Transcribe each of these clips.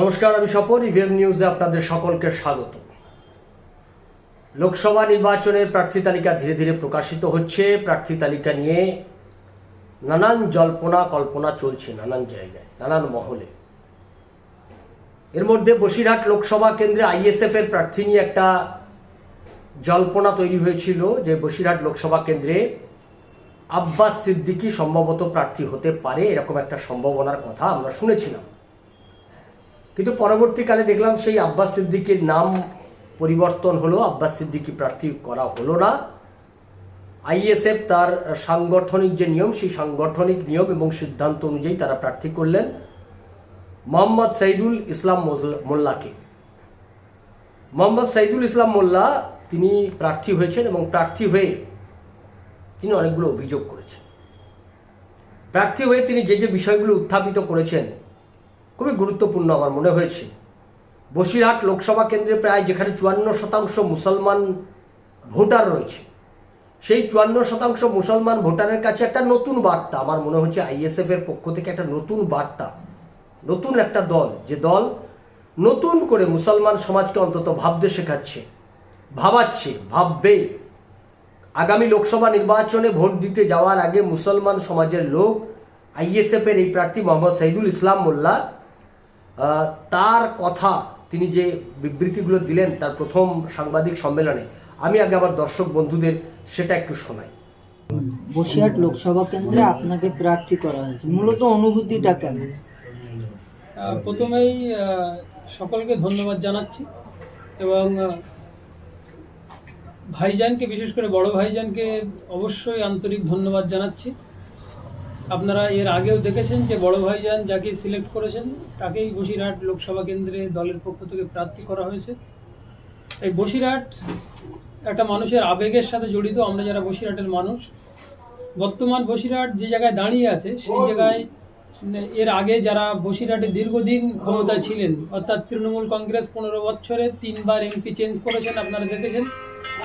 নমস্কার, আমি স্বপন ইভিএম নিউজে আপনাদের সকলকে স্বাগত। লোকসভা নির্বাচনের প্রার্থী তালিকা ধীরে ধীরে প্রকাশিত হচ্ছে। প্রার্থী তালিকা নিয়ে নানান জল্পনা কল্পনা চলছে নানান জায়গায়, নানান মহলে। এর মধ্যে বসিরহাট লোকসভা কেন্দ্রে আইএসএফ এর প্রার্থী নিয়ে একটা জল্পনা তৈরি হয়েছিল যে বসিরহাট লোকসভা কেন্দ্রে আব্বাস সিদ্দিকী সম্ভবত প্রার্থী হতে পারে, এরকম একটা সম্ভাবনার কথা আমরা শুনেছিলাম। কিন্তু পরবর্তীকালে দেখলাম সেই আব্বাস সিদ্দিকির নাম পরিবর্তন হলো, আব্বাস সিদ্দিকি প্রার্থী করা হলো না। আইএসএফ তার সাংগঠনিক যে নিয়ম, সেই সাংগঠনিক নিয়ম এবং সিদ্ধান্ত অনুযায়ী তারা প্রার্থী করলেন মোহাম্মদ সাইদুল ইসলাম মোল্লাকে। মোহাম্মদ সাইদুল ইসলাম মোল্লা তিনি প্রার্থী হয়েছেন এবং প্রার্থী হয়ে তিনি অনেকগুলো অভিযোগ করেছেন। প্রার্থী হয়ে তিনি যে যে বিষয়গুলো উত্থাপিত করেছেন খুবই গুরুত্বপূর্ণ আমার মনে হয়েছে। বসিরহাট লোকসভা কেন্দ্রে প্রায় যেখানে চুয়ান্ন শতাংশ মুসলমান ভোটার রয়েছে, সেই চুয়ান্ন শতাংশ মুসলমান ভোটারের কাছে একটা নতুন বার্তা আমার মনে হচ্ছে আইএসএফ এর পক্ষ থেকে একটা নতুন বার্তা, নতুন একটা দল। যে দল নতুন করে মুসলমান সমাজকে অন্তত ভাবতে শেখাচ্ছে, ভাবাচ্ছে, ভাববে। আগামী লোকসভা নির্বাচনে ভোট দিতে যাওয়ার আগে মুসলমান সমাজের লোক আইএসএফ এর এই প্রার্থী মোহাম্মদ সাইদুল ইসলাম মোল্লা তার কথা তিনি যে বিবৃতিগুলো দিলেন তার প্রথম সাংবাদিক সম্মেলনে আমি আগে আমার দর্শক বন্ধুদের সেটা একটু শোনাই। বসিরহাট লোকসভা কেন্দ্রে আপনাকে প্রার্থী করা হয়েছে। মূলত অনুভূতিটা কেমন? আহ, প্রথমেই আহ, সকলকে ধন্যবাদ জানাচ্ছি এবং ভাইজানকে বিশেষ করে বড় ভাইজানকে অবশ্যই আন্তরিক ধন্যবাদ জানাচ্ছি। আপনারা এর আগেও দেখেছেন যে বড় ভাইজান যাকে সিলেক্ট করেছেন, তাকেই বসিরহাট লোকসভা কেন্দ্রে দলের পক্ষ থেকে প্রার্থী করা হয়েছে। এই বসিরহাট একটা মানুষের আবেগের সাথে জড়িত, আমরা যারা বসিরহাটের মানুষ, বর্তমান বসিরহাট যে জায়গায় দাঁড়িয়ে আছে, সেই জায়গায় এর আগে যারা বসিরহাটে দীর্ঘদিন ক্ষমতায় ছিলেন, অর্থাৎ তৃণমূল কংগ্রেস পনেরো বছরে তিনবার এমপি চেঞ্জ করেছেন, আপনারা দেখেছেন।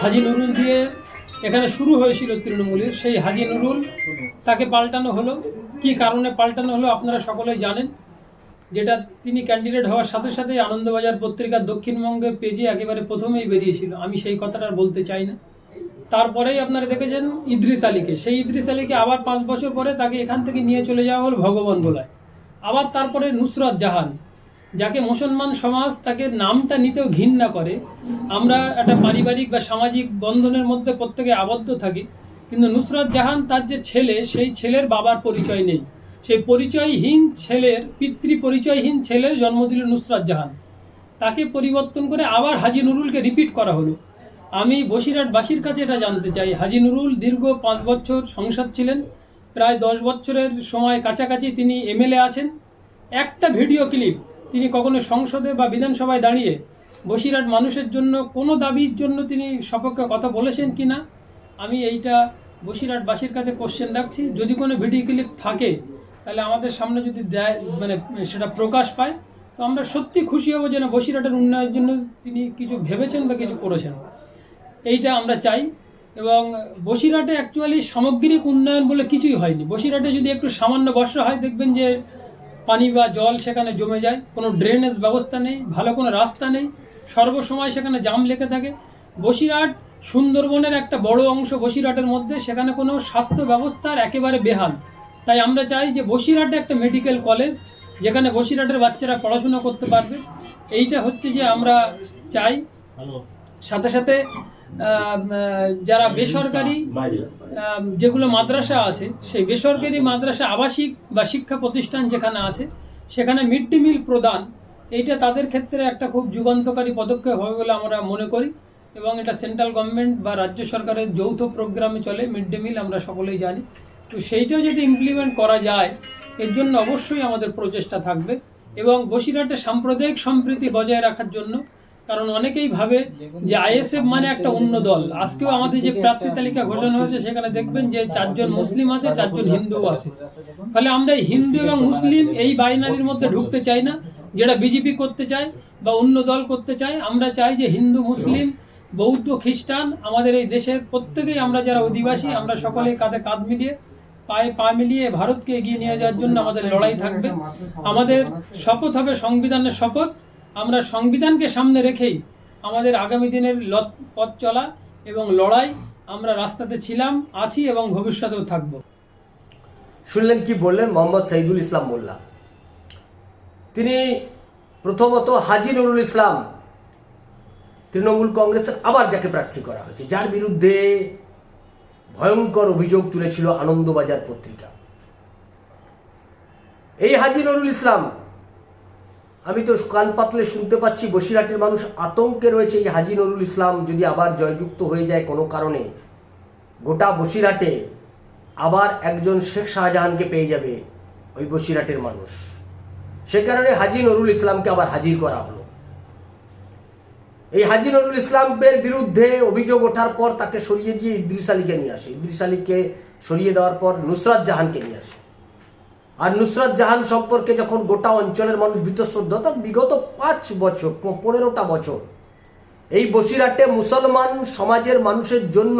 হাজি নুরুল দিয়ে এখানে শুরু হয়েছিল তৃণমূলের সেই হাজি নুরুল। তাকে পাল্টানো হলো। কি কারণে পাল্টানো হলো আপনারা সকলেই জানেন। যেটা তিনি ক্যান্ডিডেট হওয়ার সাথে সাথে আনন্দবাজার পত্রিকার দক্ষিণবঙ্গে পেজে একেবারে প্রথমেই বেরিয়েছিল। আমি সেই কথাটা বলতে চাই না। তারপরেই আপনারা দেখেছেন ইদ্রিস আলীকে। সেই ইদ্রিস আলীকে আবার পাঁচ বছর পরে তাকে এখান থেকে নিয়ে চলে যাওয়া হল ভগবান গোলায় আবার তারপরে নুসরাত জাহান। যাকে মুসলমান সমাজ তাকে নামটা নিতেও ঘৃণা করে। আমরা একটা পারিবারিক বা সামাজিক বন্ধনের মধ্যে প্রত্যেকে আবদ্ধ থাকি। কিন্তু নুসরাত জাহান তার যে ছেলে, সেই ছেলের বাবার পরিচয় নেই। সেই পরিচয়হীন ছেলের, পিতৃ পরিচয়হীন ছেলের জন্ম দিল নুসরাত জাহান। তাকে পরিবর্তন করে আবার হাজি নুরুলকে রিপিট করা হলো। আমি বসিরহাটবাসীর কাছে এটা জানতে চাই। হাজি নুরুল দীর্ঘ পাঁচ বছর সংসদ ছিলেন। প্রায় দশ বছরের সময় কাছাকাছি তিনি এমএলএ আছেন। একটা ভিডিও ক্লিপ তিনি কখনো সংসদে বা বিধানসভায় দাঁড়িয়ে বসিরহাট মানুষের জন্য কোনো দাবির জন্য তিনি সপক্ষে কথা বলেছেন কি না আমি এইটা বসিরহাটবাসীর কাছে কোশ্চেন রাখছি। যদি কোনো ভিডিও ক্লিপ থাকে, তাহলে আমাদের সামনে যদি দেয় মানে সেটা প্রকাশ পায়, তো আমরা সত্যি খুশি হব যেন বসিরহাটের উন্নয়নের জন্য তিনি কিছু ভেবেছেন বা কিছু করেছেন। এইটা আমরা চাই। এবং বসিরহাটে অ্যাকচুয়ালি সামগ্রিক উন্নয়ন বলে কিছুই হয়নি। বসিরহাটে যদি একটু সামান্য বর্ষা হয়, দেখবেন যে পানি বা জল সেখানে জমে যায় কোনো ড্রেনেজ ব্যবস্থা নেই ভালো কোনো রাস্তা নেই সর্বসময় সেখানে জাম লেগে থাকে। বসিরহাট সুন্দরবনের একটা বড় অংশ বসিরহাটের মধ্যে সেখানে কোনো স্বাস্থ্য ব্যবস্থার একেবারে বেহাল। তাই আমরা চাই যে বসিরহাটে একটা মেডিকেল কলেজ যেখানে বসিরহাটের বাচ্চারা পড়াশোনা করতে পারবে। এইটা হচ্ছে যে আমরা চাই। সাথে সাথে যারা বেসরকারি যেগুলো মাদ্রাসা আছে, সেই বেসরকারি মাদ্রাসা আবাসিক বা শিক্ষা প্রতিষ্ঠান যেখানে আছে, সেখানে মিড ডে মিল প্রদান, এইটা তাদের ক্ষেত্রে একটা খুব যুগান্তকারী পদক্ষেপ হবে বলে আমরা মনে করি এবং এটা সেন্ট্রাল গভর্নমেন্ট বা রাজ্য সরকারের যৌথ প্রোগ্রামে চলে, মিড ডে মিল আমরা সকলেই জানি। তো সেইটাও যদি ইমপ্লিমেন্ট করা যায়, এর জন্য অবশ্যই আমাদের প্রচেষ্টা থাকবে এবং বসিরহাটে সাম্প্রদায়িক সম্প্রীতি বজায় রাখার জন্য কারণ অনেকেই ভাবে যে আইএসএফ মানে একটা অন্য দল। আজকেও আমাদের যে প্রার্থী তালিকা ঘোষণা হয়েছে সেখানে দেখবেন যে চারজন মুসলিম আছে চারজন হিন্দু আছে। ফলে আমরা হিন্দু এবং মুসলিম এই বাইনারির মধ্যে ঢুকতে চাই না যেটা বিজেপি করতে চায় বা অন্য দল করতে চায় আমরা চাই যে হিন্দু মুসলিম বৌদ্ধ খ্রিস্টান আমাদের এই দেশের প্রত্যেকেই আমরা যারা অধিবাসী আমরা সকলেই কাঁধে কাঁধ মিলিয়ে পায়ে পা মিলিয়ে ভারতকে এগিয়ে নিয়ে যাওয়ার জন্য আমাদের লড়াই থাকবে। আমাদের শপথ হবে সংবিধানের শপথ। আমরা সংবিধানকে সামনে রেখেই আমাদের আগামী দিনের পথ চলা এবং লড়াই আমরা রাস্তাতে ছিলাম, আছি এবং ভবিষ্যতেও থাকব। শুনলেন কি বললেন মোহাম্মদ সাইদুল ইসলাম মোল্লা? তিনি প্রথমত হাজি নুরুল ইসলাম তৃণমূল কংগ্রেসের আবার যাকে প্রার্থী করা হয়েছে, যার বিরুদ্ধে ভয়ঙ্কর অভিযোগ তুলেছিল আনন্দবাজার পত্রিকা। এই হাজি নুরুল ইসলাম আমি তো কান পাতলে শুনতে পাচ্ছি বসিরহাটের মানুষ আতঙ্কে রয়েছে এই হাজি নুরুল ইসলাম যদি আবার জয়যুক্ত হয়ে যায় কোনো কারণে। গোটা বসিরহাটে আবার একজন শেখ শাহজাহানকে পেয়ে যাবে ওই বসিরহাটের মানুষ। সে কারণে হাজি নুরুল ইসলামকে আবার হাজির করা হলো। এই হাজি নুরুল ইসলামের বিরুদ্ধে অভিযোগ ওঠার পর তাকে সরিয়ে দিয়ে ইদ্রিস আলীকে নিয়ে আসে। ইদ্রিস আলীকে সরিয়ে দেওয়ার পর নুসরাত জাহানকে নিয়ে আসে। আর নুসরাত জাহান সম্পর্কে যখন গোটা অঞ্চলের মানুষ বীতশ্রদ্ধ, তখন বিগত পাঁচ বছর পনেরোটা বছর, এই বসিরহাটে মুসলমান সমাজের মানুষের জন্য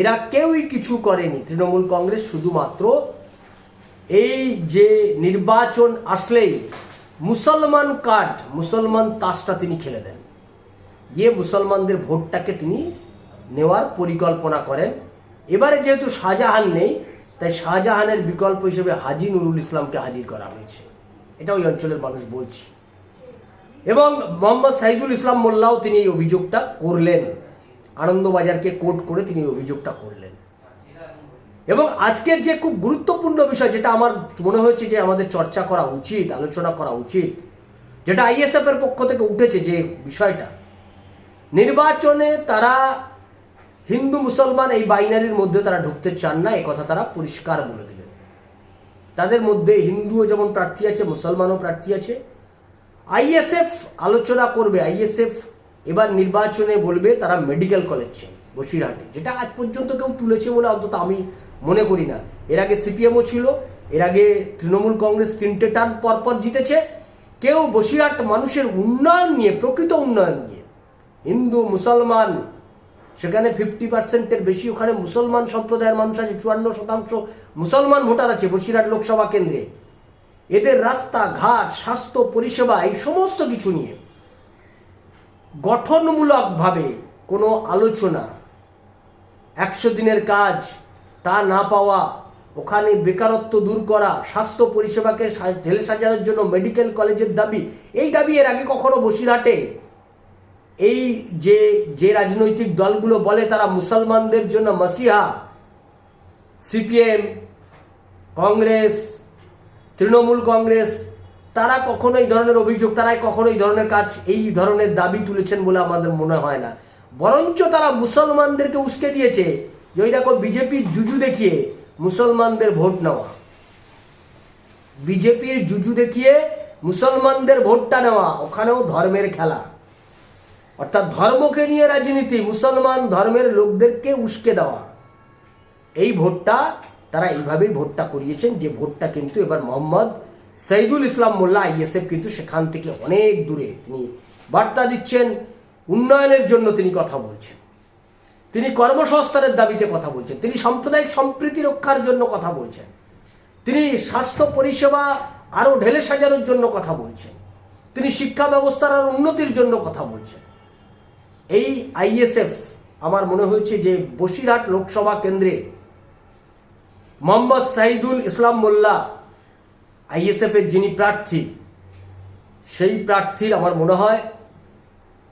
এরা কেউই কিছু করেনি। তৃণমূল কংগ্রেস শুধুমাত্র এই যে নির্বাচন আসলেই মুসলমান কার্ড, মুসলমান তাসটা তিনি খেলে দেন। দিয়ে মুসলমানদের ভোটটাকে তিনি নেওয়ার পরিকল্পনা করেন। এবারে যেহেতু শাহজাহান নেই তাই শাহজাহানের বিকল্প হিসেবে হাজি নুরুল ইসলামকে হাজির করা হয়েছে। এটা ওই অঞ্চলের মানুষ বলছি। এবং মোহাম্মদ সাইদুল ইসলাম মোল্লাও তিনি এই অভিযোগটা করলেন। আনন্দবাজারকে কোট করে তিনি এই অভিযোগটা করলেন। এবং আজকের যে খুব গুরুত্বপূর্ণ বিষয়, যেটা আমার মনে হয়েছে যে আমাদের চর্চা করা উচিত, আলোচনা করা উচিত, যেটা আইএসএফ এর পক্ষ থেকে উঠেছে যে বিষয়টা, নির্বাচনে তারা হিন্দু মুসলমান এই বাইনারির মধ্যে তারা ঢুকতে চান না কথা তারা পরিষ্কার বলে দিলেন। তাদের মধ্যে হিন্দুও যেমন প্রার্থী আছে, মুসলমানও প্রার্থী আছে। আইএসএফ আলোচনা করবে, আইএসএফ এবার নির্বাচনে বলবে তারা মেডিকেল কলেজ চাই, বসিরহাটে, যেটা আজ পর্যন্ত কেউ তুলেছে বলে অন্তত আমি মনে করি না। এর আগে সিপিএমও ছিল, এর আগে তৃণমূল কংগ্রেস তিনটে টার্ম পরপর জিতেছে। কেউ বসিরহাট মানুষের উন্নয়ন নিয়ে, প্রকৃত উন্নয়ন নিয়ে, হিন্দু, মুসলমান সেখানে ফিফটি পার্সেন্টের বেশি ওখানে মুসলমান সম্প্রদায়ের মানুষ আছে, চুয়ান্ন শতাংশ মুসলমান ভোটার আছে বসিরহাট লোকসভা কেন্দ্রে। এদের রাস্তা, ঘাট, স্বাস্থ্য, পরিষেবা, এই সমস্ত কিছু নিয়ে গঠনমূলকভাবে কোনো আলোচনা, একশো দিনের কাজ, তা না পাওয়া, ওখানে বেকারত্ব দূর করা, স্বাস্থ্য পরিষেবাকে ঢেলে সাজানোর জন্য মেডিকেল কলেজের দাবি, এই দাবি এর আগে কখনো বসিরহাটে এই যে যে রাজনৈতিক দলগুলো বলে তারা মুসলমানদের জন্য মাসিহা, সিপিএম, কংগ্রেস, তৃণমূল কংগ্রেস, তারা কখনো এই ধরনের অভিযোগ তারাই কখনো এই ধরনের কাজ, এই ধরনের দাবি তুলেছেন বলে আমাদের মনে হয় না। বরঞ্চ তারা মুসলমানদেরকে উস্কে দিয়েছে যে, ওই দেখো বিজেপির জুজু দেখিয়ে মুসলমানদের ভোট নেওয়া। বিজেপির জুজু দেখিয়ে মুসলমানদের ভোটটা নেওয়া, ওখানেও ধর্মের খেলা। অর্থাৎ ধর্মকে নিয়ে রাজনীতি, মুসলমান ধর্মের লোকদেরকে উস্কে দেওয়া। এই ভোটটা তারা এইভাবেই ভোটটা করিয়েছেন যে ভোটটা কিন্তু এবার মোহাম্মদ সঈদুল ইসলাম মোল্লা, আইএসএফ কিন্তু সেখান থেকে অনেক দূরে তিনি বার্তা দিচ্ছেন, উন্নয়নের জন্য তিনি কথা বলছেন। তিনি কর্মসংস্থানের দাবিতে কথা বলছেন, তিনি সাম্প্রদায়িক সম্প্রীতি রক্ষার জন্য কথা বলছেন, তিনি স্বাস্থ্য পরিষেবা আরও ঢেলে সাজানোর জন্য কথা বলছেন, তিনি শিক্ষা ব্যবস্থার আরও উন্নতির জন্য কথা বলছেন। এই আইএসএফ, আমার মনে হয়েছে যে বসিরহাট লোকসভা কেন্দ্রে মোহাম্মদ সাইদুল ইসলাম মোল্লা, আইএসএফ এর যিনি প্রার্থী, সেই প্রার্থীর আমার মনে হয়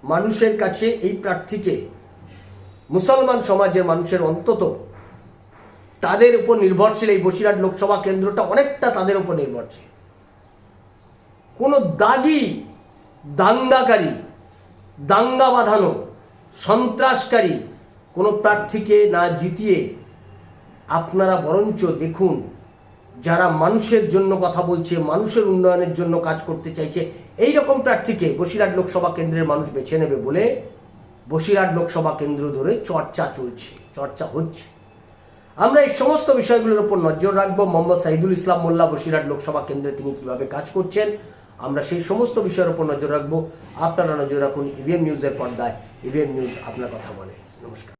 মানুষের কাছে এই প্রার্থীকে, মুসলমান সমাজের মানুষের অন্তত, তাদের উপর নির্ভরশীল এই বসিরহাট লোকসভা কেন্দ্রটা অনেকটা তাদের উপর নির্ভরশীল। কোনো দাগি, দাঙ্গাকারী, দাঙ্গা বাঁধানো সন্ত্রাসকারী কোনো প্রার্থীকে না জিতিয়ে আপনারা বরঞ্চ দেখুন যারা মানুষের জন্য কথা বলছে, মানুষের উন্নয়নের জন্য কাজ করতে চাইছে এই রকম প্রার্থীকে বসিরহাট লোকসভা কেন্দ্রের মানুষ বেছে নেবে বলে বসিরহাট লোকসভা কেন্দ্র ধরে চর্চা চলছে, চর্চা হচ্ছে। আমরা এই সমস্ত বিষয়গুলোর উপর নজর রাখব। মোহাম্মদ সাইদুল ইসলাম মোল্লা বসিরহাট লোকসভা কেন্দ্রে তিনি কীভাবে কাজ করছেন আমরা সেই সমস্ত বিষয়ের উপর নজর রাখব। আপনারা নজর রাখুন ইভিএম নিউজের পর্দায়। ইভিএম নিউজ আপনার কথা বলে। নমস্কার।